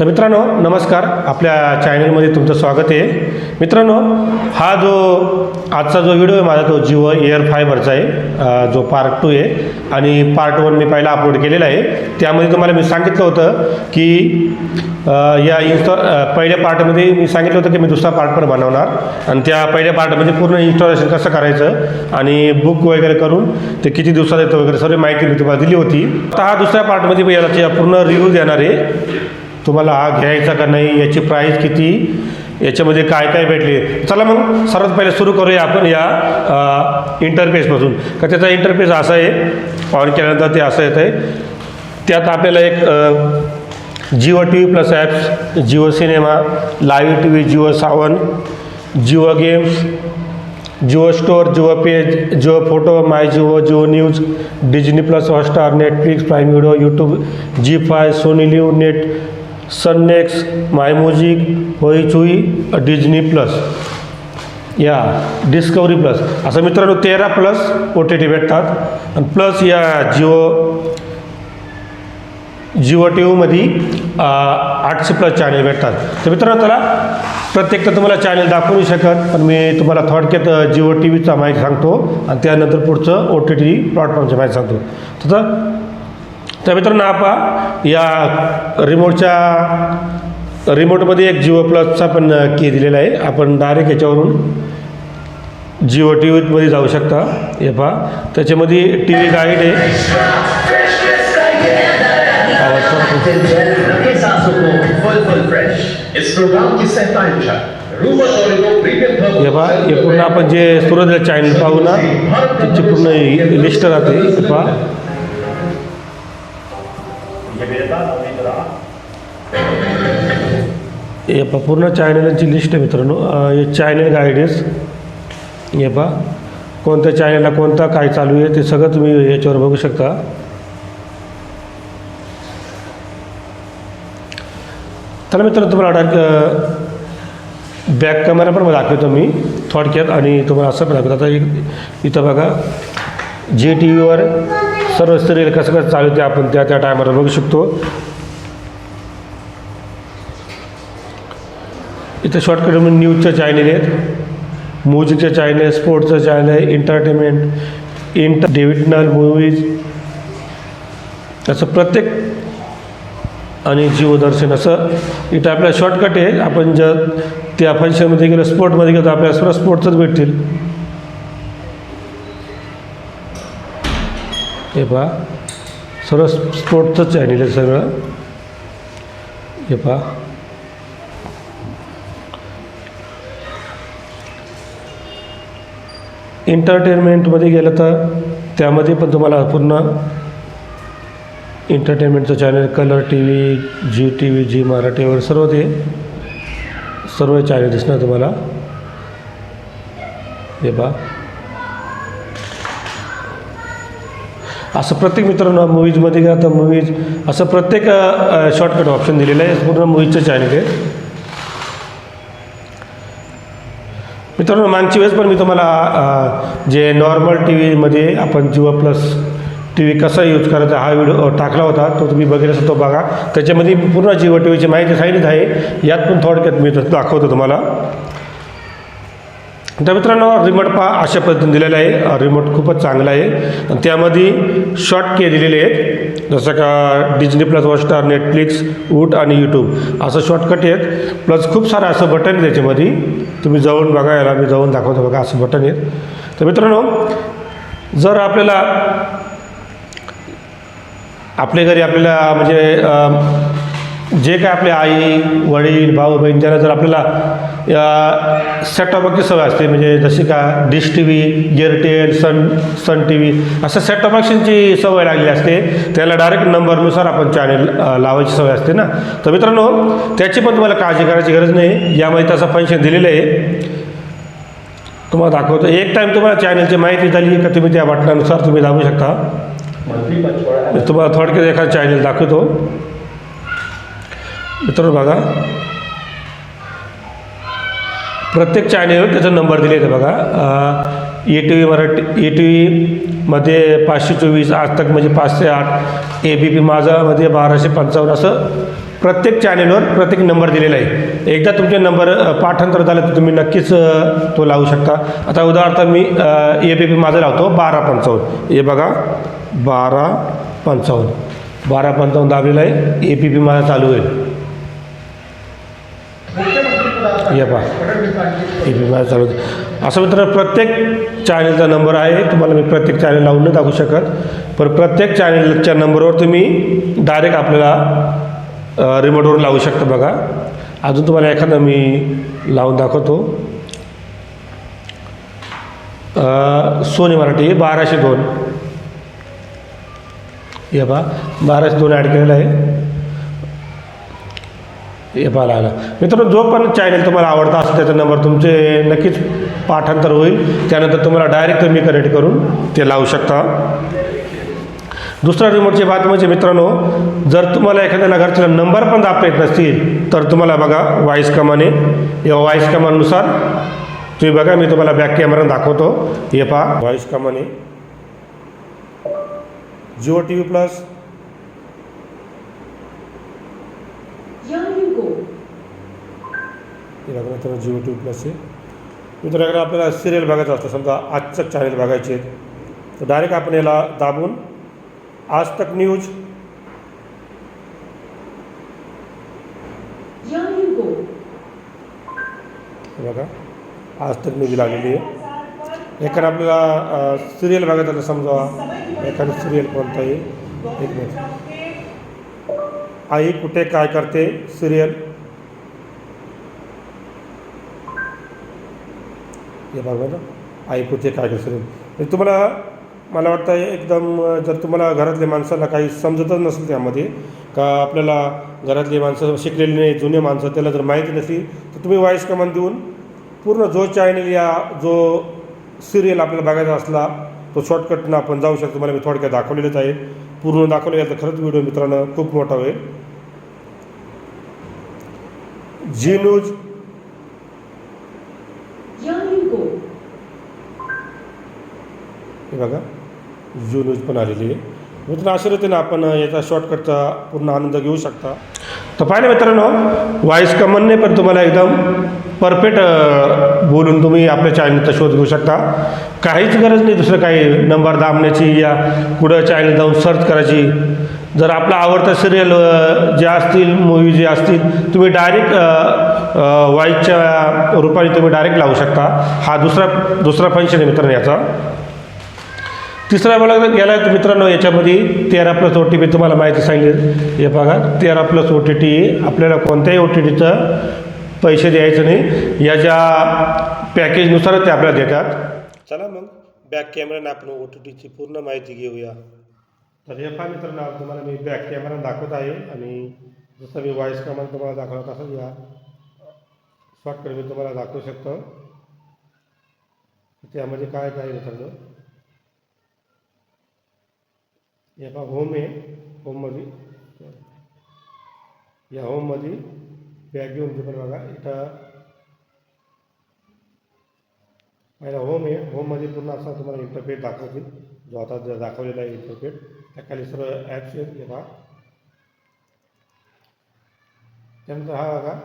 तर मित्रांनो नमस्कार. आपल्या चॅनलमध्ये तुमचं स्वागत आहे. मित्रांनो हा जो आजचा जो व्हिडिओ आहे माझा तो जिओ एअर फायबरचा आहे जो पार्ट टू आहे. आणि पार्ट वन मी पहिला अपलोड केलेला आहे. त्यामध्ये तुम्हाला मी सांगितलं होतं की या इन्स्टॉ पहिल्या पार्टमध्ये मी सांगितलं होतं की मी दुसरा पार्ट पण बनवणार. आणि त्या पहिल्या पार्टमध्ये पूर्ण इन्स्टॉलेशन कसं करायचं आणि बुक वगैरे करून ते किती दिवसात येतं वगैरे सर्व माहिती मी तुम्हाला दिली होती. आता हा दुसऱ्या पार्टमध्ये मी याचा पूर्ण रिव्ह्यू देणार आहे. तुम्हाला हा घ्यायचा का नाही याची प्राईस किती याच्यामध्ये काय काय भेटले? चला मग सर्वात पहिले सुरू करूया आपण या इंटरफेसमधून इंटरफेसपासून का त्याचा इंटरफेस असा आहे ऑन केल्यानंतर ते असं येतं आहे त्यात आपल्याला एक Jio T V plus apps Jio cinema live T V Jio Saavn Jio games Jio store Jio page Jio photo my Jio Jio news Disney plus Hotstar Netflix Prime video YouTube Zee five Sony Liv net Sun NXT my music होई Disney plus या Discovery plus असं मित्रांनो तेरा plus O T T भेटतात. आणि plus या Jio Jio T व्हीमध्ये आठशे प्लस चॅनेल भेटतात. तर मित्रांनो त्याला प्रत्येक तर तुम्हाला चॅनेल दाखवू नाही शकत पण मी तुम्हाला थोडक्यात जिओ टी व्हीचा माहिती सांगतो. आणि त्यानंतर पुढचं ओ टी टी प्लॅटफॉर्मची माहिती सांगतो. तर तर मित्रांनो आपण या रिमोटच्या रिमोटमध्ये एक जिओ प्लसचा पण की दिलेला आहे. आपण डायरेक्ट याच्यावरून जिओ टी व्हीमध्ये जाऊ शकता. हे पहा. त्याच्यामध्ये टी व्ही गाईड आहे. हे पहा. हे पूर्ण आपण जे सुरुवातीला चॅनल पाहू ना त्याची पूर्ण लिस्ट राहते. हे पहा. हे पहा पूर्ण चॅनलांची लिस्ट आहे मित्रांनो. हे चॅनल गायडन्स हे पहा कोणत्या चॅनलला कोणता काय चालू आहे ते सगळं तुम्ही याच्यावर बघू शकता. तर मित्रांनो तुम्हाला डायरेक्ट बॅक कॅमेरा पण दाखवतो मी थोडक्यात आणि तुम्हाला असं पण दाखवतो. आता एक इथं बघा जे टी व्हीवर सर्व सिरियल कसं कसं चालू ते आपण त्या त्या टायमाला बघू शकतो. इथं शॉर्टकट म्हणून न्यूजच्या चॅनल आहेत. म्युझिकचं चॅनल आहे स्पोर्ट्सचं चॅनल आहे एंटरटेनमेंट इंटर डिव्हिजनल मूवीज असं प्रत्येक आणि जीवदर्शन असं इथं आपल्या शॉर्टकट आहे. आपण जर त्या फंक्शनमध्ये गेलो स्पोर्टमध्ये गेलो तर आपल्याला सर्व स्पोर्ट्सच भेटतील. हे पहा. सर्व स्पोर्ट्सचं चॅनल आहे सगळं. हे पहा. एंटरटेनमेंटमध्ये गेलं तर त्यामध्ये पण तुम्हाला पूर्ण एंटरटेनमेंटचं channel colour T V Zee T V Zee मराठीवर सर्व ते सर्व चॅनल दिसणार तुम्हाला. हे पहा. असं प्रत्येक मित्रांनो मूवीजमध्ये गेला तर मूवीज असं प्रत्येक शॉर्टकट ऑप्शन दिलेलं आहे. पूर्ण मूवीजचं चॅनल आहे. मित्रांनो मागची वेळेस पण मी तुम्हाला जे नॉर्मल टी व्हीमध्ये आपण जिओ प्लस टी व्ही कसा यूज करायचा हा व्हिडिओ टाकला होता तो तुम्ही बघितला असेल तो बघा. त्याच्यामध्ये पूर्ण जिओ टी व्हीची माहिती सांगितली आहे. यात पण थोडक्यात मी दाखवतो तुम्हाला. तर मित्रांनो रिमोट पहा अशा पद्धतीने दिलेला आहे. रिमोट खूपच चांगला आहे. आणि त्यामध्ये शॉर्ट के दिलेले आहेत. जसं का डिजनी प्लस हॉटस्टार नेटफ्लिक्स वूट आणि यूट्यूब असं शॉर्टकट आहेत. प्लस खूप सारं असं बटन आहे त्याच्यामध्ये. तुम्ही जाऊन बघा याला मी जाऊन दाखवतो बघा असं बटन आहेत. तर मित्रांनो जर आपल्याला आपल्या घरी आपल्याला म्हणजे जे काय आपले आई वडील भाऊ बहीण ज्याला जर आपल्याला सेटॉप बॉक्सची सवय असते म्हणजे जशी का dish T V Airtel Sun Sun T V असं सेटॉप बॉक्सची सवय लागली असते त्याला डायरेक्ट नंबरनुसार आपण चॅनल लावायची सवय असते ना. तर मित्रांनो त्याची पण तुम्हाला काळजी करायची गरज नाही. यामध्ये तसं फंक्शन दिलेलं आहे. तुम्हाला दाखवतो. एक टाईम तुम्हाला चॅनलची माहिती झाली का तुम्ही त्या बटनानुसार तुम्ही दाबू शकता. तुम्हाला थोडक्यात एखादं चॅनल दाखवतो. मित्र बघा. प्रत्येक चॅनेलवर त्याचा नंबर दिले आहेत बघा. A T V Marathi A T व्हीमध्ये पाचशे चोवीस आज तक म्हणजे पाचशे आठ ए बी पी माझामध्ये बाराशे पंचावन्न असं प्रत्येक चॅनेलवर प्रत्येक नंबर दिलेला आहे. एकदा तुमचे नंबर पाठांतर झालं तर तुम्ही नक्कीच तो लावू शकता. आता उदाहरणार्थ मी ए बी पी माझा लावतो बारा पंचावन्न. हे बघा बारा पंचावन्न. बारा पंचावन्न दाबलेला आहे. ए पी पी माझा चालू होईल. हे पहा. ए पी माझा चालू असं मित्र प्रत्येक चॅनलचा नंबर आहे. तुम्हाला मी प्रत्येक चॅनल लावून नाही दाखवू शकत. पण प्रत्येक चॅनलच्या नंबरवर तुम्ही डायरेक्ट आपल्याला रिमोटवरून लावू शकता बघा. अजून तुम्हाला एखादा मी लावून दाखवतो. सोनी मराठी बाराशे दोन. हे पहा. बाराशे दोन ॲड केलेलं आहे. हे पाहायला आला. मित्रांनो जो पण चॅनल तुम्हाला आवडता असेल त्याचा नंबर तुमचे नक्कीच पाठांतर होईल. त्यानंतर तुम्हाला डायरेक्ट तुम्ही कनेक्ट करून ते लावू शकता. दुसरा रिमोटची बात म्हणजे मित्रांनो जर तुम्हाला एखाद्याला घरच्याला नंबर पण दाबता येत नसतील तर तुम्हाला बघा व्हॉईस कमाने या व्हॉईस कमानुसार तुम्ही बघा मी तुम्हाला बॅक कॅमेरा दाखवतो. हे पहा व्हॉईस कमाने जिओ टी व्ही प्लस हे बघा मित्रांनो जिओ टी प्लस आहे मित्रांकडे आपल्याला सिरियल बघायचं असतं. समजा आजचं चॅनल बघायचे तर डायरेक्ट आपण याला दाबून आज तक न्यूज. हे बघा आज तक न्यूज लागलेली आहे. एखादं आपल्याला सिरियल बघायचं तर समजा एखादं सिरियल कोणतं आहे एक मिनिट आई कुठे काय करते सिरियल हे बघा ना आई काय करते म्हणजे तुम्हाला मला वाटतं एकदम जर तुम्हाला घरातल्या माणसाला काही समजतच नसेल त्यामध्ये का आपल्याला घरातली माणसं शिकलेली नाही जुने माणसं त्याला जर माहिती नसली तर तुम्ही वॉईस कमांड देऊन पूर्ण जो चॅनल या जो सिरियल आपल्याला बघायचा असला तो शॉर्टकटनं आपण जाऊ शकतो. तुम्हाला मी थोडक्यात दाखवलेलंच आहे. पूर्ण दाखवलं गेलं तर खरंच व्हिडिओ मित्रांनो खूप मोठा होईल. जी न्यूज हे बघा जू न्यूज पण आलेली आहे. मित्रांनो अशा रीतीनं आपण याचा शॉर्टकटचा पूर्ण आनंद घेऊ शकता. तर पाहिलं मित्रांनो कमन नाही पण तुम्हाला एकदम परफेक्ट बोलून तुम्ही आपल्या चॅनलचा शोध घेऊ शकता. काहीच गरज नाही दुसरं काही. नंबर दाबण्याची या कुठं चॅनल जाऊन सर्च करायची. जर आपला आवडता सिरियल जे असतील मूवी जे असतील तुम्ही डायरेक्ट व्हॉईसच्या रूपाने तुम्ही डायरेक्ट लावू शकता. हा दुसरा दुसरा फंक्शन आहे मित्रांनो याचा. तिसरा मला गेला तर मित्रांनो याच्यामध्ये तेरा प्लस ओ टी पी तुम्हाला माहिती सांगितली हे बघा तेरा प्लस ओ टी टी आपल्याला कोणत्याही ओ टी टीचं पैसे द्यायचं नाही. याच्या पॅकेजनुसारच ते आपल्याला देतात. चला मग बॅक कॅमेराने आपण ओ टी टीची पूर्ण माहिती घेऊया. तर हे पहा मित्रांनो तुम्हाला मी बॅक कॅमेरा दाखवत आहे आणि जसं मी व्हॉइस क्रमांक तुम्हाला दाखवला तसंच या शॉर्टकट मी तुम्हाला दाखवू शकतो. त्यामध्ये काय काय मित्रांनो? हे पहा होम आहे. होममध्ये या होममध्ये बॅग घेऊन तिकडे बघा. इथं पहिला होम आहे. होममध्ये पूर्ण असा तुम्हाला इंटरफेट दाखवतील. जो आता जर दाखवलेला आहे इंटरफेट त्या खाली सर्व ॲप्स आहेत. हे पहा. त्यानंतर हा बघा.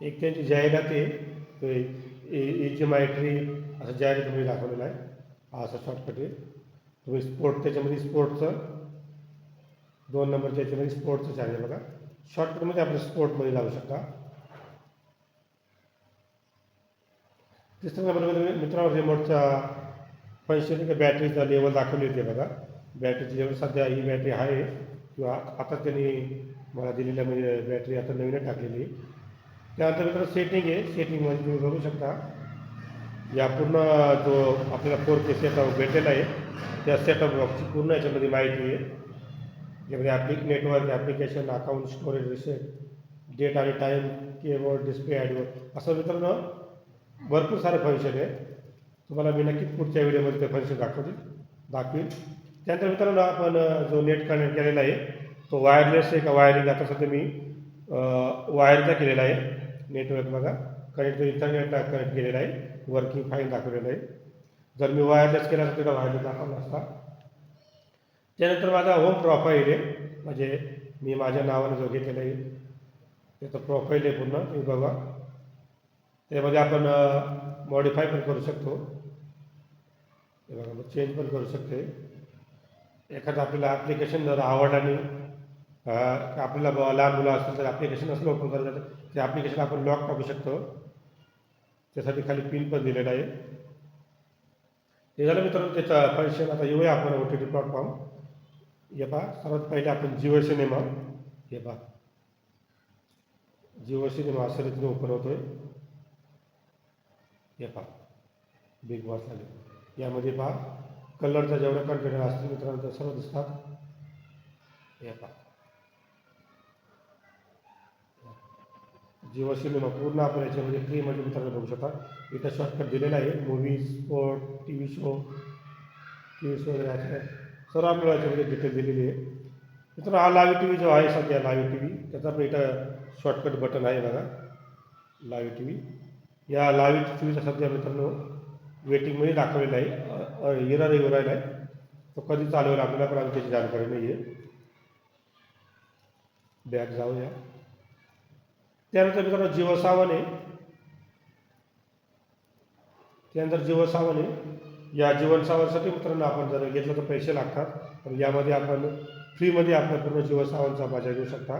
एक त्यांची जाहिरात आहे. ए मायट्री असं जाहिरात तुम्ही दाखवलेलं आहे. हा असा शॉर्टकट आहे. स्पोर्ट त्याच्यामध्ये स्पोर्टचं दोन नंबरच्या याच्यामध्ये स्पोर्टचं चॅनल बघा. शॉर्टकटमध्ये आपण स्पोर्टमध्ये लावू शकता. तिसऱ्या नंबरमध्ये मित्रांनो रिमोटचा फंक्शन बॅटरीचा लेवल दाखवली होती बघा. बॅटरीची लेवल सध्या ही बॅटरी आहे. किंवा आता त्यांनी मला दिलेल्या म्हणजे बॅटरी आता नवीनच टाकलेली आहे. त्यानंतर मित्र सेटिंग आहे. सेटिंगमध्ये तुम्ही बघू शकता. या पूर्ण जो आपल्याला फोर के सेटअप भेटलेला आहे त्या सेटअप बॉक्सची पूर्ण याच्यामध्ये माहिती आहे. यामध्ये ॲप्लिक network application account storage reset date आणि टाईम केबोर्ड डिस्प्ले ॲडवर असं मित्रांनो भरपूर सारे फंक्शन आहे. तुम्हाला मी नक्कीच पुढच्या व्हिडिओमध्ये ते फंक्शन दाखवतील दाखवील त्यानंतर मित्रांनो आपण जो नेट कनेक्ट केलेला आहे तो वायरलेस आहे का वायरिंग आता सध्या मी वायरचा केलेला आहे. नेटवर्क बघा. कनेक्ट इंटरनेटला कनेक्ट केलेला आहे वर्किंग फाईन दाखवलेलं आहे. जर मी वायरलेस केला तर तिला वायरलेस दाखवला असता. त्यानंतर माझा होम प्रोफाईल आहे. म्हणजे मी माझ्या नावाने जो घेतलेला आहे त्याचं प्रोफाईल आहे पूर्ण. तुम्ही बघा. त्यामध्ये आपण मॉडिफाय पण करू शकतो. हे बघा मग चेंज पण करू शकते. एखादं आपल्याला ॲप्लिकेशन जर आवडलं आणि आपल्याला लहान मुलं असतील तर ॲप्लिकेशन असलं ओपन करायचं ते ॲप्लिकेशन आपण लॉक टाकू शकतो. त्यासाठी खाली पिन पण दिलेला आहे. हे झालं मित्रांनो त्याचा परीक्षेत आता येऊया आपण ओ टी टी प्लॅटफॉर्म हे पहा सर्वात पहिले आपण जिओ सिनेमा. हे पहा. जिओ सिनेमा अशा रीतीने ओपन होतोय. हे पहा. बिग बॉस आले यामध्ये पहा कलरचा जेवढा कंटेनर असतील मित्रांनो सर्व दिसतात. हे पहा. जिओ सिनेमा पूर्ण आपण याच्यामध्ये फ्रीमध्ये मित्रांनो बघू शकता. इथं शॉर्टकट दिलेला आहे movies sport T V show T V show वगैरे असं सर्व आपल्याला याच्यामध्ये डिटेल दिलेली आहे. मित्रांनो हा लाईव्ह टी व्ही जो आहे सध्या लाईव्ह टी व्ही त्याचा पण इथं शॉर्टकट बटन आहे बघा. लाईव्ह टी व्ही या लाईव्ह टी व्हीचा सध्या मित्रांनो वेटिंगमध्ये दाखवलेला आहे. येणार येऊ राहिला आहे. तो कधी चालू आपल्याला पण आम्ही त्याची जानकारी नाही आहे बॅग जाऊया. त्यानंतर मित्रांनो जिओ सावन आहे. त्यानंतर जीव सावन आहे. या जीवन सावनसाठी मित्रांनो आपण जर घेतलं तर पैसे लागतात. पण यामध्ये आपण फ्रीमध्ये आपल्या पूर्ण जीवन सावनचा मजा घेऊ शकता.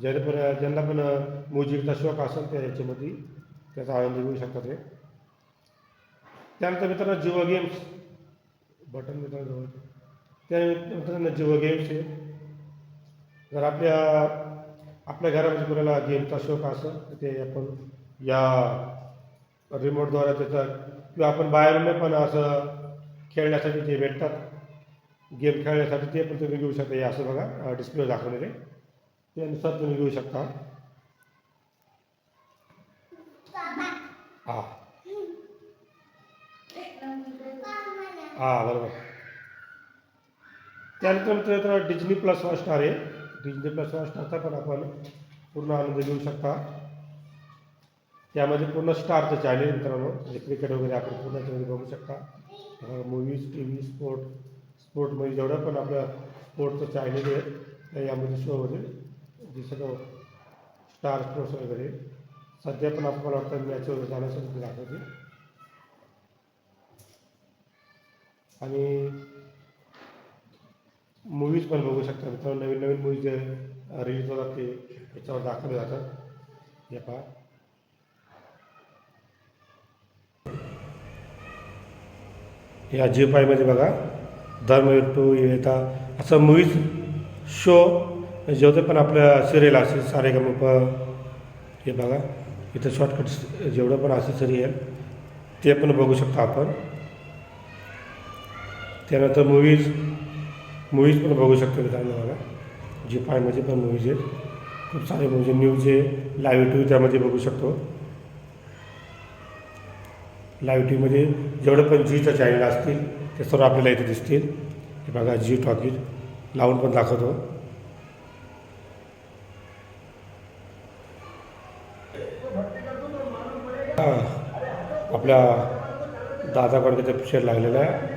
ज्याने पण ज्यांना पण म्युझिकचा शौक असेल त्या याच्यामध्ये त्याचा आनंद घेऊ शकतात ते. त्यानंतर मित्रांनो जिओ गेम्स. बटन मित्रांनो त्यानंतर मित्रांनो जिओ गेम्स आहे. जर आपल्या आपल्या घरामध्ये कुणाला गेमचा शौक असेल तर ते आपण या रिमोटद्वारे त्याचा किंवा आपण बाहेरून पण असं खेळण्यासाठी ते भेटतात गेम खेळण्यासाठी ते पण तुम्ही घेऊ शकता. हे असं बघा डिस्प्ले दाखवलेले. त्यानुसार तुम्ही घेऊ शकता. हा. हा बरोबर. त्यानंतर डिजनी डिझनी प्लस हॉटस्टार आहे. रिजनेबल प्लस हॉटस्टारचा पण आपण पूर्ण आनंद घेऊ शकता. त्यामध्ये पूर्ण स्टारचं चॅनल मित्रांनो. म्हणजे क्रिकेट वगैरे आपण पूर्ण त्यामध्ये बघू शकता. मूवीज टी व्ही स्पोर्ट स्पोर्टमध्ये जेवढं पण आपलं स्पोर्टचं चॅनल आहे त्या यामध्ये शोमध्ये जे सगळं स्टार स्पोर्ट्स वगैरे सध्या पण आपण वाटतं मॅच वगैरे जाण्यासाठी दाखवते. आणि मूवीज पण बघू शकता मित्रांनो. नवीन नवीन मूवीज जे रिलीज होतात ते याच्यावर दाखवले जातात. हे पहा. या जिओ फायमध्ये बघा. धर्मवीर टू येता असं मूवीज शो जेवते पण आपल्या सिरियल असेल सारेगमप हे बघा. इथं शॉर्टकट जेवढं पण असेल सिरियल ते पण बघू शकता आपण. त्यानंतर मूवीज मूवीज पण बघू शकतो मित्रांनो बघा जी फायमध्ये पण मूवीज आहेत. खूप सारे म्हणजे न्यूज आहे. लाईव्ह टी व्ही त्यामध्ये बघू शकतो. लाईव्ह टी व्हीमध्ये जेवढं पण जीचं चॅनल असतील ते सर्व आपल्याला इथे दिसतील. हे बघा जी टॉकीज लावून पण दाखवतो. आपल्या दादा कोणत्या पिक्चर लागलेला आहे.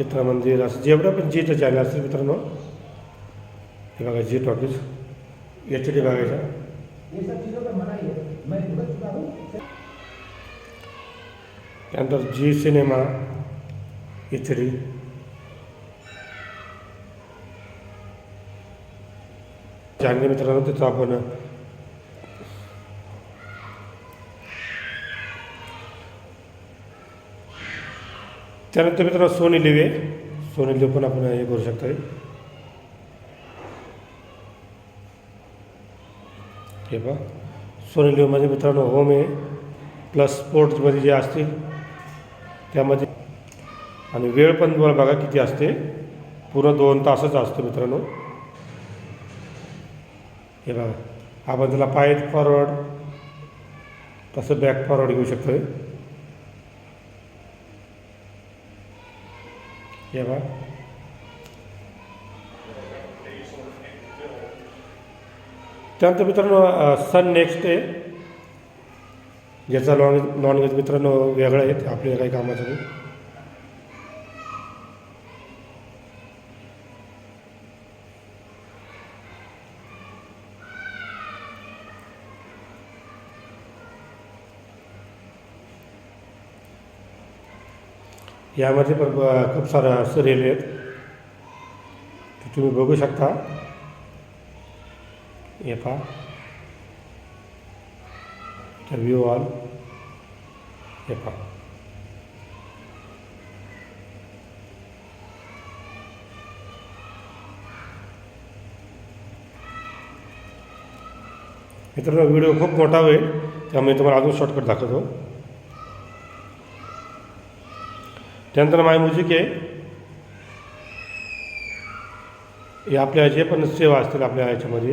चित्रमंदिर असं जेवढं पण जीचं चॅनल असतील मित्रांनो हे। बघा जी टॉकीज एच डी बघायचं त्यानंतर Zee cinema H D channel मित्रांनो त्याचं आपण त्यानंतर मित्रांनो सोनी लिवे. सोनी लिव पण आपण हे करू शकतो हे पहा. सोनी लिवमध्ये मित्रांनो होम आहे. प्लस स्पोर्ट्समध्ये जे असतील त्यामध्ये आणि वेळ पण तुम्हाला बघा किती असते. पूर्ण दोन तासच असतो मित्रांनो. हे बघा. आपण त्याला पाय फॉरवर्ड तसं बॅक फॉरवर्ड घेऊ शकतो हे बघा. त्यानंतर मित्रांनो सन नेक्स्ट आहे ज्याचा नॉन नॉनव्हेज मित्रांनो वेगळं आहेत आपल्या काही कामाचं नाही. यामध्ये पण खूप सारं रेल्वे आहेत ते तुम्ही बघू शकता। हे पहा व्ह्यू ऑल हे पहा मित्रांनो व्हिडिओ खूप मोठा होईल त्यामुळे तुम्हाला अजून शॉर्टकट दाखवतो त्यानंतर माय म्युझिक आहे. हे आपल्या जे पण सेवा असतील आपल्या याच्यामध्ये.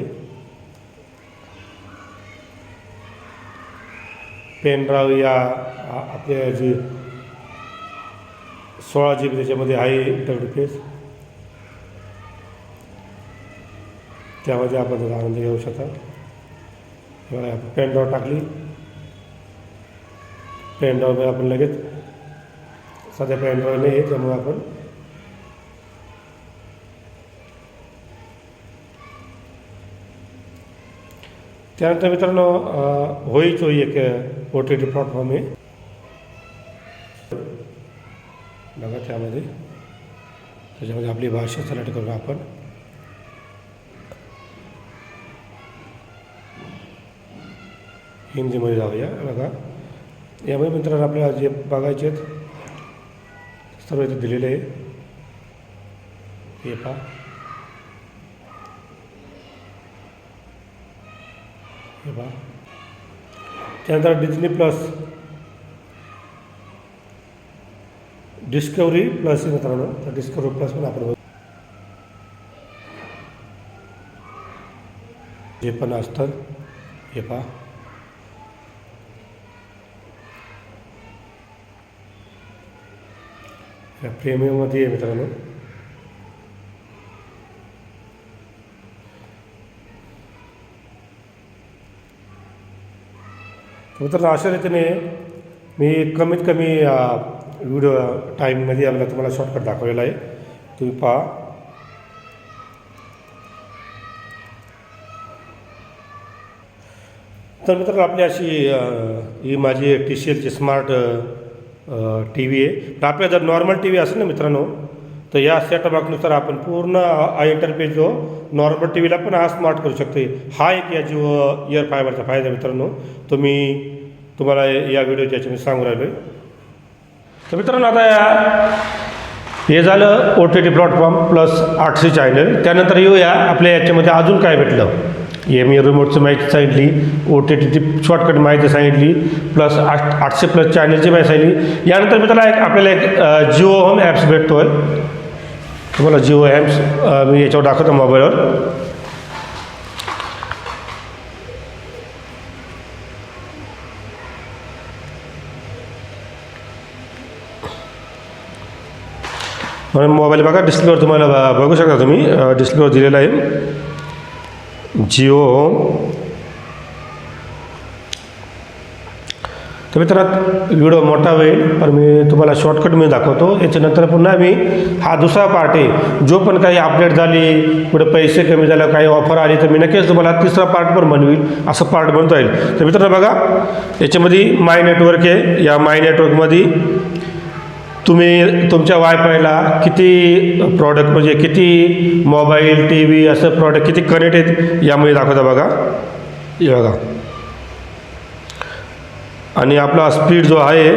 पेन ड्राईव्ह या आपल्या जे सोळा जी बी त्याच्यामध्ये आहे इंटरफेस. त्यामध्ये आपण त्याचा आनंद घेऊ शकता. पेनड्राव पेन ड्राईव्ह टाकली. पेन आपण लगेच सध्या पेन ड्राईव्ह नाही आहे त्यामुळे आपण त्यानंतर मित्रांनो अं, होई चोई एक ओ टी टी प्लॅटफॉर्म आहे. बघा त्यामध्ये. त्याच्यामध्ये आपली भाषा सिलेक्ट करू आपण. हिंदीमध्ये जाऊया बघा. यामध्ये मित्रांनो आपल्याला जे बघायचे आहेत सर्व इथे दिलेले आहे हे पहा. हे पहा. त्यानंतर डिझनी प्लस डिस्कवरी प्लस मित्रांनो. तर डिस्कवरी प्लस पण आपण बघू. जे पण असतात हे पहा या प्रेमियममध्ये आहे मित्रांनो. मित्रांनो अशा रीतीने मी कमीत कमी व्हिडिओ टाईममध्ये आपल्याला तुम्हाला शॉर्टकट दाखवलेला आहे. तुम्ही पहा. तर मित्रांनो आपली अशी ही माझी टी सी एलची स्मार्ट टी व्ही आहे. तर आपल्या जर नॉर्मल टी व्ही असेल ना मित्रांनो तर या सेटअपनुसार आपण पूर्ण आय इंटरफेस जो नॉर्मल टी व्हीला पण हा स्मार्ट करू शकतो हा एक या जिओ इयर फायबरचा फायदा मित्रांनो. तुम्ही तुम्हाला या व्हिडिओच्या याच्यामध्ये सांगू राहिलो आहे तर मित्रांनो आता या हे झालं O T T platform plus आठशे चॅनल त्यानंतर येऊया आपल्या याच्यामध्ये अजून काय भेटलं. एम मी रिमोटची माहिती सांगितली ओ टी टीची शॉर्टकट माहिती सांगितली प्लस आठ आठशे प्लस चॅनलची माहिती सांगितली. यानंतर मी त्याला एक आपल्याला एक जिओ होम ॲप्स भेटतो आहे तुम्हाला जिओ ॲप्स मी याच्यावर दाखवतो मोबाईलवर म्हणून मोबाईल बघा डिस्प्लेवर तुम्हाला ब- बघू शकता तुम्ही डिस्प्लेवर दिलेला आहे. जिओ। तर मित्रांनो व्हिडिओ मोठा होईल पण मी तुम्हाला शॉर्टकट मी दाखवतो. याच्यानंतर पुन्हा मी हा दुसरा पार्ट आहे. जो पण काही अपडेट झाली कुठे पैसे कमी झाले काही ऑफर आली तर मी नक्कीच तुम्हाला तिसरा पार्ट पण बनवील असं पार्ट बनता येईल. तर मित्रांनो बघा याच्यामध्ये माय नेटवर्क आहे. या माय नेटवर्कमध्ये तुम्ही तुमच्या वायफायला किती प्रॉडक्ट म्हणजे किती मोबाईल टी व्ही असं प्रॉडक्ट किती कनेक्ट आहेत यामध्ये दाखवता बघा. हे बघा. आणि आपला स्पीड जो आहे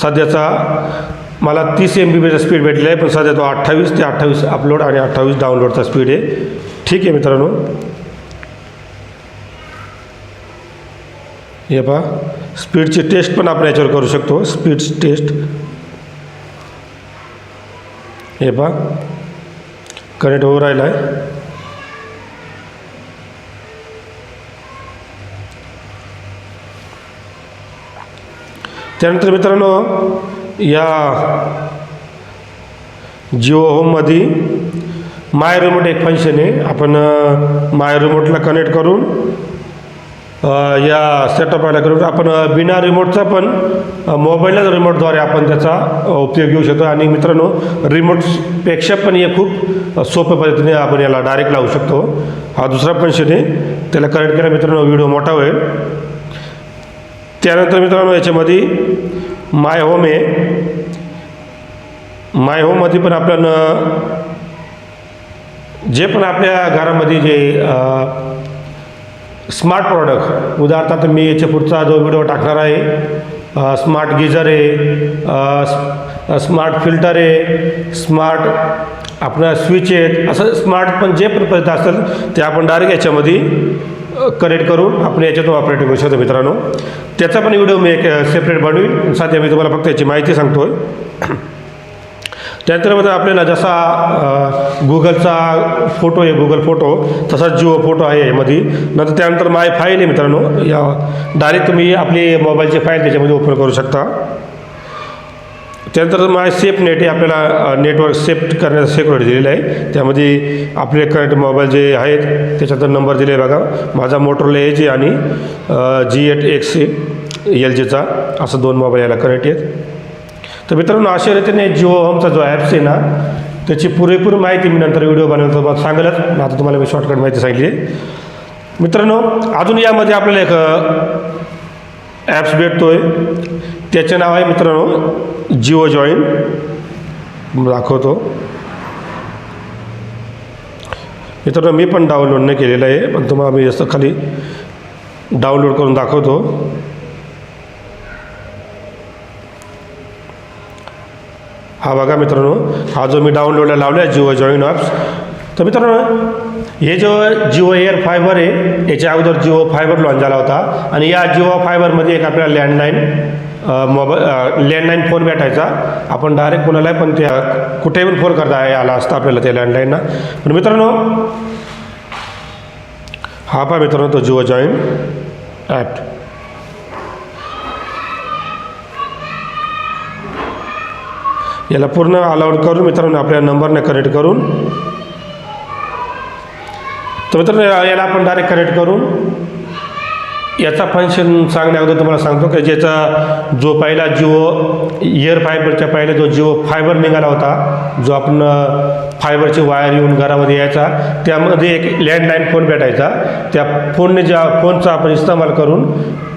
सध्याचा मला तीस एम बी बीचा स्पीड भेटलेला आहे पण सध्या तो अठ्ठावीस ते अठ्ठावीस अपलोड आणि अठ्ठावीस डाउनलोडचा स्पीड आहे. ठीक आहे मित्रांनो. हे पहा. स्पीडची टेस्ट पण आपण याच्यावर करू शकतो. स्पीड टेस्ट हे पहा. कनेक्ट होऊ राहिला आहे त्यानंतर मित्रांनो या जिओ होममध्ये माय रिमोट एक फंक्शन आहे आपण माय रिमोटला कनेक्ट करून या सेटअप सेटअपला करून आपण बिना रिमोटचा पण मोबाईलच रिमोटद्वारे आपण त्याचा उपयोग घेऊ शकतो. आणि मित्रांनो रिमोटपेक्षा पण हे खूप सोप्या पद्धतीने आपण याला डायरेक्ट लावू शकतो. हा दुसरा फंक्शन आहे. त्याला कनेक्ट केला मित्रांनो व्हिडिओ मोठा होईल. त्यानंतर मित्रांनो याच्यामध्ये माय होम आहे. माय होममध्ये पण आपण जे पण आपल्या घरामध्ये जे स्मार्ट प्रॉडक्ट उदाहरणार्थ मी याच्या पुढचा जो व्हिडिओ टाकणार आहे स्मार्ट गिजर आहे स्मार्ट फिल्टर आहे स्मार्ट आपलं स्विच आहेत असं स्मार्ट पण जे पण पद्धत असतात ते आपण डायरेक्ट याच्यामध्ये कनेक्ट करून आपण याच्यातून ऑपरेट करू शकतो मित्रांनो. त्याचा पण व्हिडिओ मी एक सेपरेट बनवीन. सध्या मी तुम्हाला फक्त याची माहिती सांगतो आहे त्यानंतरमध्ये आपल्याला जसा गुगलचा फोटो आहे गुगल फोटो तसाच जिओ फोटो आहे यामध्ये. नंतर त्यानंतर माय फाईल आहे मित्रांनो. या डायरेक्ट तुम्ही आपली मोबाईलची फाईल त्याच्यामध्ये ओपन करू शकता. त्यानंतर माय सेफ नेट हे आपल्याला नेटवर्क सेफ करण्याचा सेक्युरिटी दिलेलं आहे. त्यामध्ये आपले करंट मोबाईल जे आहेत त्याच्यानंतर नंबर दिले बघा. माझा मोटरला एज आणि जी एट एक्स एल जीचा असं दोन मोबाईल याला कनेक्ट आहेत. तर मित्रांनो अशा रीतीने जिओ होमचा जो ॲप्स आहे ना त्याची पुरेपूर माहिती मी नंतर व्हिडिओ बनवतो. तुम्हाला सांगेलच. आता तुम्हाला मी शॉर्टकट माहिती सांगितली. आहे. मित्रांनो अजून यामध्ये आपल्याला एक ॲप्स भेटतो आहे त्याचे नाव आहे मित्रांनो जिओ जॉईन. दाखवतो. मित्रांनो मी पण डाउनलोड नाही केलेलं आहे पण तुम्हाला मी असं खाली डाउनलोड करून दाखवतो. हा बघा मित्रांनो हा जो मी डाउनलोडला लावला आहे जिओ जॉईन ॲप्स तर मित्रांनो हे जो जिओ एअर फायबर आहे याच्या अगोदर जिओ फायबर लॉन्च झाला होता आणि या जिओ फायबरमध्ये एक आपल्याला लँडलाईन मोबाईल लँडलाईन फोन भेटायचा. आपण डायरेक्ट कोणालाही पण त्या कुठेही पण फोन करता आला असता आपल्याला त्या लँडलाईनना पण मित्रांनो हा पहा मित्रांनो तो जिओ जॉईन ॲप याला पूर्ण अलाउड करून मित्रांनो आपल्या नंबरने कनेक्ट करून. तर मित्रांनो याला आपण डायरेक्ट कनेक्ट करून याचा फंक्शन सांगण्या अगोदर तुम्हाला सांगतो की ज्याचा जो पहिला जिओ इयर फायबरच्या पहिला जो जिओ फायबर निघाला होता जो आपण फायबरची वायर येऊन घरामध्ये यायचा त्यामध्ये एक लँडलाईन फोन भेटायचा. त्या फोनने ज्या फोनचा आपण इस्तेमाल करून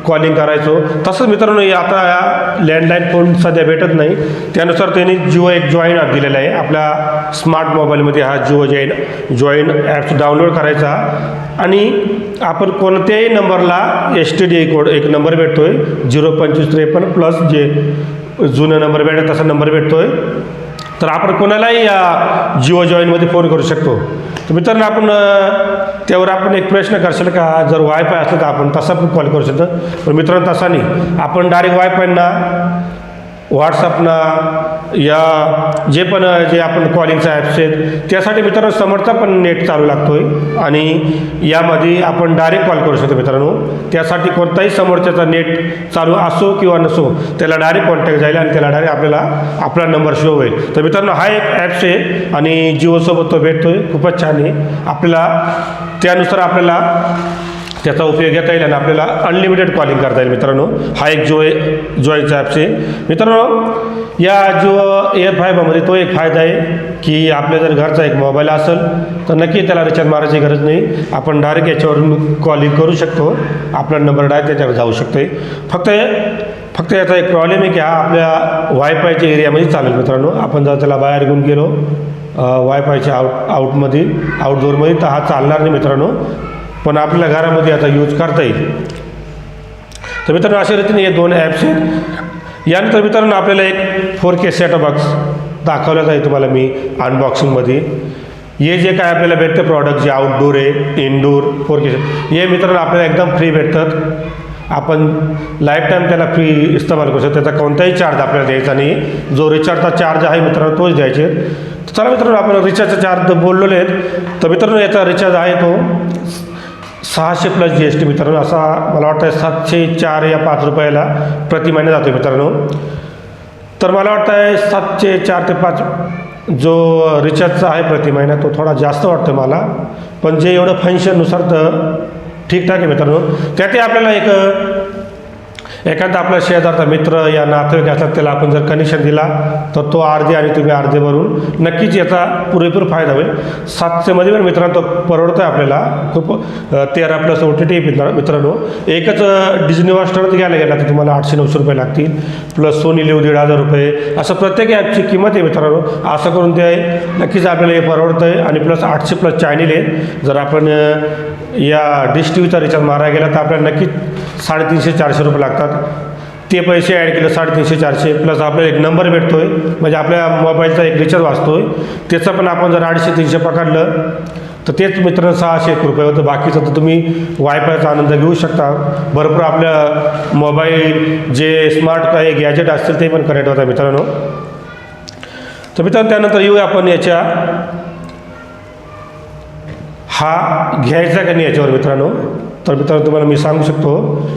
कॉलिंग करायचो. तसंच मित्रांनो आता या लँडलाईन फोन सध्या भेटत नाही. त्यानुसार त्यांनी जिओ एक जॉईन ॲप दिलेला आहे. आपल्या स्मार्ट मोबाईलमध्ये हा Jio join join apps download करायचा. आणि आपण कोणत्याही नंबरला एस टी डी कोड एक नंबर भेटतो आहे झिरो पंचवीस त्रेपन्न प्लस जे जुना नंबर भेटत तसा नंबर भेटतो आहे तर आपण कोणालाही या जिओ जॉईनमध्ये फोन करू शकतो. तर मित्रांनो आपण त्यावर आपण एक प्रश्न करशाल का? जर वायफाय असलं तर आपण तसा पण कॉल करू शकतो. पण मित्रांनो तसा नाही. आपण डायरेक्ट वायफायना व्हॉट्सअपना या जे पण जे आपण कॉलिंगचा ॲप्स आहेत त्यासाठी मित्रांनो समोरचा पण नेट चालू लागतो आहे आणि यामध्ये आपण डायरेक्ट कॉल करू शकतो मित्रांनो. त्यासाठी कोणताही समोरच्याचा नेट चालू असो किंवा नसो त्याला डायरेक्ट कॉन्टॅक्ट जाईल आणि त्याला डायरेक्ट आपल्याला आपला नंबर शो होईल. तर मित्रांनो हा एक ॲप्स आहे आणि जिओसोबत तो भेटतो आहे खूपच छान आहे. आपल्याला त्यानुसार आपल्याला त्याचा उपयोग घेता येईल आणि आपल्याला अनलिमिटेड कॉलिंग करता येईल मित्रांनो. हा एक जो जॉईचा ॲप्स आहे मित्रांनो या जो एअर फायबरमध्ये तो एक फायदा आहे की आपल्या जर घरचा एक मोबाईल असेल तर नक्की त्याला रिचार्ज मारायची गरज नाही. आपण डायरेक्ट याच्यावरून कॉलिंग करू शकतो. आपला नंबर डायरेक्ट त्याच्यावर जाऊ शकतो फक्त फक्त याचा एक प्रॉब्लेम आहे की हा आपल्या वायफायच्या एरियामध्ये चालेल मित्रांनो. आपण जर त्याला बाहेर घेऊन गेलो वायफायच्या आउट आउटमध्ये आउटडोअरमध्ये तर हा चालणार नाही मित्रांनो. पण आपल्या घरामध्ये आता यूज करता येईल. तर मित्रांनो अशा रीतीने हे दोन ॲप्स आहेत. यानंतर मित्रांनो आपल्याला एक फोर के सेट बॉक्स दाखवलं जाईल तुम्हाला मी अनबॉक्सिंगमध्ये हे जे काय आपल्याला भेटतं प्रॉडक्ट जे आउटडोर आहे इनडोर फोर के हे मित्रांनो आपल्याला एकदम फ्री भेटतात. आपण लाईफ टाईम त्याला फ्री इस्तेमाल करू शकतो. त्याचा कोणताही चार्ज आपल्याला द्यायचा नाही. जो रिचार्जचा चार्ज आहे मित्रांनो तोच द्यायचे चला मित्रांनो आपण रिचार्जचा चार्ज बोललेले आहेत. तर मित्रांनो याचा रिचार्ज आहे तो. सहाशे प्लस जी एस टी मित्रांनो असा मला वाटतं सातशे चार या पाच रुपयाला प्रति महिना जातो मित्रांनो. तर मला वाटतं आहे सातशे चार ते पाच जो रिचार्जचा आहे प्रति महिना तो थोडा जास्त वाटतो मला. पण जे एवढं फंक्शननुसार तर ठीकठाक आहे मित्रांनो. त्यातही आपल्याला एक एखादा आपला शेजारचा मित्र या नातेवाईक असतात त्याला आपण जर कनेक्शन दिला तर तो अर्धे आणि तुम्ही अर्धे भरून नक्कीच याचा पुरेपूर फायदा होईल. सातशेमध्ये पण मित्रांनो तो परवडतो आहे आपल्याला. खूप तेरा प्लस ओ टी टी मित्र मित्रांनो. एकच डिझनी हॉस्टार घ्यायला गेला तर तुम्हाला आठशे नऊशे रुपये लागतील. प्लस सोनी लिव दीड हजार रुपये. असं प्रत्येक ॲपची किंमत आहे मित्रांनो. असं करून ते नक्कीच आपल्याला हे परवडतं आहे आणि प्लस आठशे प्लस चॅनल आहे जर आपण या डिश टी व्हीचा रिचार्ज मारायला गेला तर आपल्याला नक्कीच साडेतीनशे चारशे रुपये लागतात. ते पैसे ॲड केले साडेतीनशे चारशे. प्लस आपल्याला एक नंबर भेटतो आहे म्हणजे आपल्या मोबाईलचा एक रिचार्ज वाचतो आहे त्याचं पण आपण जर अडीचशे तीनशे पकडलं तर तेच मित्रांनो सहाशे एक रुपये होतं. बाकीचं तर तुम्ही वायफायचा आनंद घेऊ शकता. भरपूर आपल्या मोबाईल जे स्मार्ट काही गॅजेट असतील ते पण कनेक्ट होतात मित्रांनो. तर मित्रांनो त्यानंतर येऊया आपण याच्या. हा घ्यायचा का नाही याच्यावर मित्रांनो? तर मित्रांनो तुम्हाला मी सांगू शकतो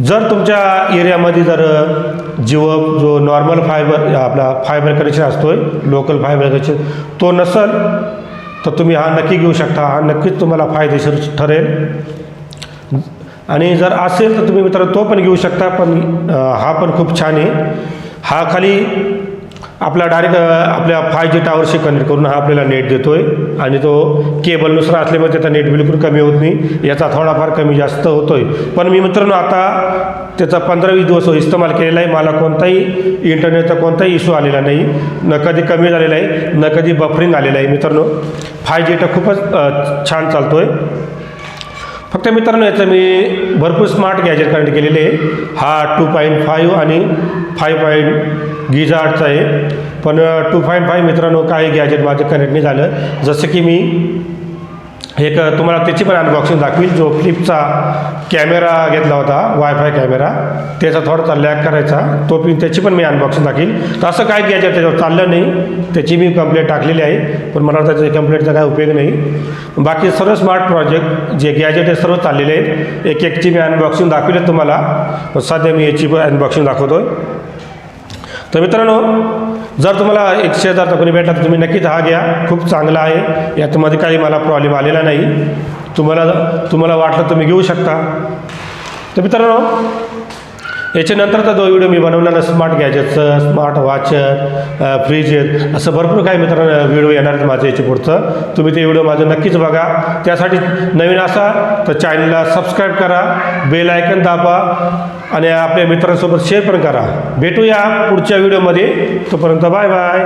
जर तुमच्या एरियामध्ये जर जिओ जो नॉर्मल फायबर आपला फायबर कनेक्शन असतो आहे लोकल फायबर कनेक्शन तो नसेल तर तुम्ही हा नक्की घेऊ शकता. हा नक्कीच तुम्हाला फायदेशीर ठरेल. आणि जर असेल तर तुम्ही मित्रांनो तो पण घेऊ शकता पण हा पण खूप छान आहे. हा खाली आपला डायरेक्ट आपल्या फाय जी टावरशी कनेक्ट करून हा आपल्याला नेट देतो आहे आणि तो केबलनुसार असल्यामुळे त्याचा नेट बिलकुल कमी होत नाही. याचा थोडाफार कमी जास्त होतो आहे पण मी मित्रांनो आता त्याचा पंधरा वीस दिवस इस्तेमाल केलेला आहे. मला कोणताही इंटरनेटचा कोणताही इश्यू आलेला नाही. न कधी कमी झालेला आहे न कधी बफरिंग आलेलं आहे. मित्रांनो फाय जी खूपच छान चालतो आहे फक्त मित्रांनो याचं मी भरपूर स्मार्ट गॅजेट कनेक्ट केलेले आहे. हा टू पॉईंट फाईव्ह आणि फाईव्ह पॉईंट गिझा गिजार्डचा आहे. पण टू पॉईंट फाईव्ह मित्रांनो काही गॅजेट माझं कनेक्ट नाही झालं. जसं की मी एक तुम्हाला त्याची पण अनबॉक्सिंग दाखवील. जो फ्लिपचा कॅमेरा घेतला होता वायफाय कॅमेरा त्याचा थोडासा लॅक करायचा. तो पण त्याची पण मी अनबॉक्सिंग दाखवील. तर असं काय गॅजेट त्याच्यावर चाललं नाही. त्याची मी कंप्लेंट टाकलेली आहे. पण मला त्याच्या कंप्लेंटचा काय उपयोग नाही. बाकी सर्व स्मार्ट प्रोजेक्ट जे गॅजेट आहे सर्व चाललेले आहेत. एक एकची मी अनबॉक्सिंग दाखवली तुम्हाला. पण सध्या मी याची पण अनबॉक्सिंग दाखवतो आहे तर मित्रांनो जर तुम्हाला एकशे जर कोणी भेटला तर तुम्ही नक्कीच हा घ्या. खूप चांगला आहे. यातमध्ये काही मला प्रॉब्लेम आलेला नाही. तुम्हाला तुम्हाला वाटलं तुम्ही घेऊ शकता. तर मित्रांनो याच्यानंतरचा जो व्हिडिओ मी बनवला स्मार्ट गॅजेटचं स्मार्ट वॉच फ्रीज असं भरपूर काही मित्रांनो व्हिडिओ येणार आहेत माझं याच्या पुढचं. तुम्ही ते व्हिडिओ माझं नक्कीच बघा. त्यासाठी नवीन असा तर चॅनलला सबस्क्राईब करा बेल आयकन दाबा आणि आपल्या मित्रांसोबत शेअर पण करा. भेटूया पुढच्या व्हिडिओमध्ये. तोपर्यंत बाय बाय